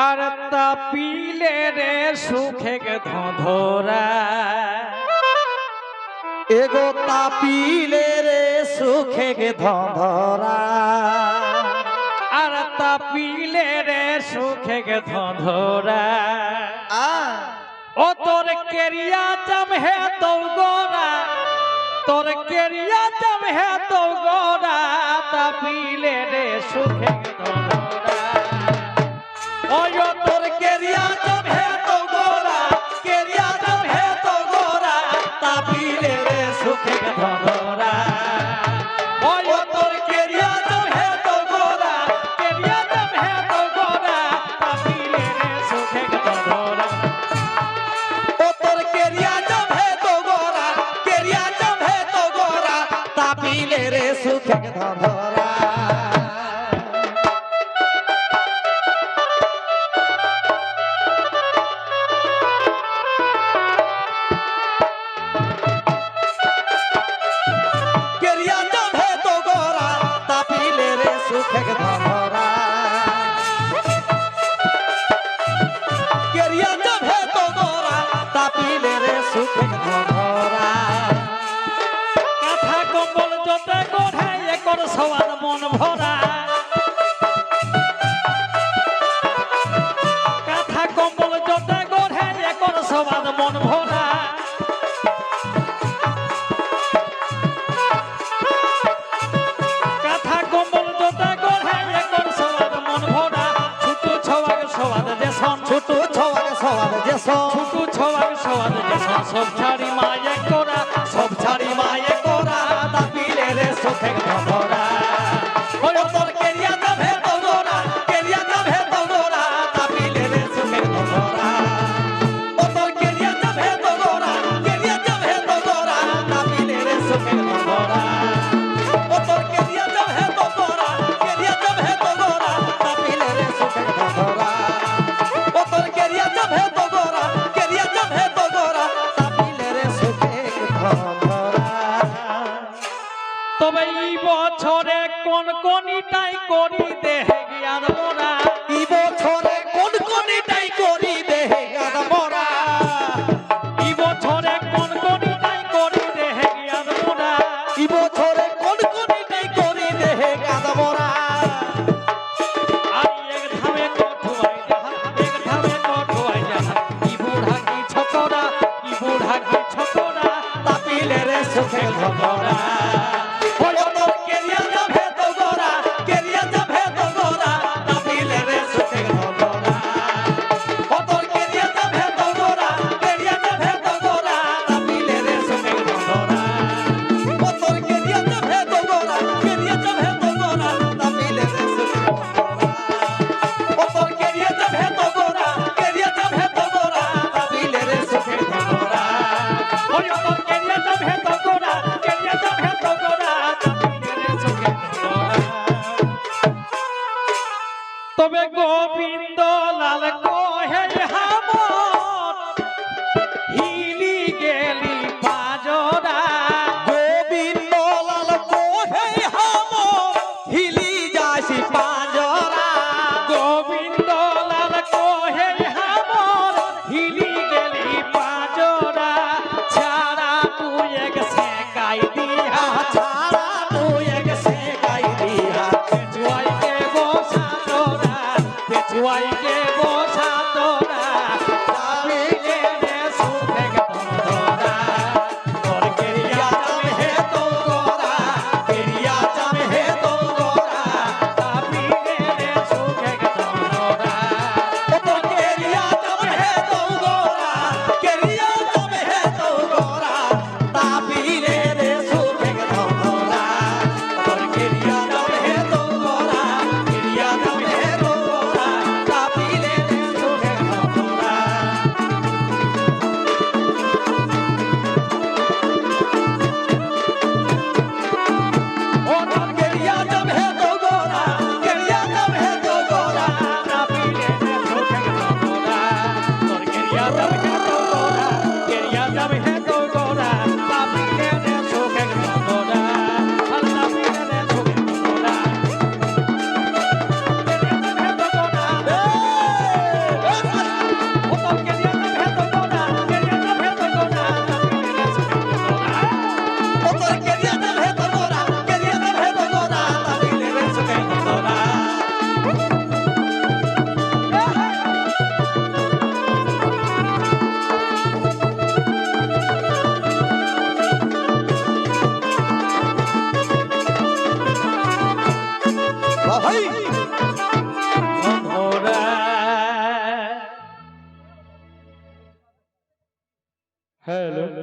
আর তা পিলে রে সুখে ধরা এগো তাপিলে রে সুখে ধরা আর তাপিলে রে সুখে ধরা ও তোর কেরিয়া চাম তো গোরা তোর কেরিয়া তম হে তো গোরা তা পিলে রে সুখে ওয়, তোর কেরিয়া তম হে তো গোরা কেরিয়া তো গোরা তা পিলে রে সুখে ধরা সব ছাড়ি এই বছরে কোন কোনিটাই করি দেহে জ্ঞান মোরা? এই বছরে কোন কোনিটাই করি দেহে জ্ঞান মোরা? তবে গোবিন্দ লাল কোহে হামো বসা তোরা। হ্যালো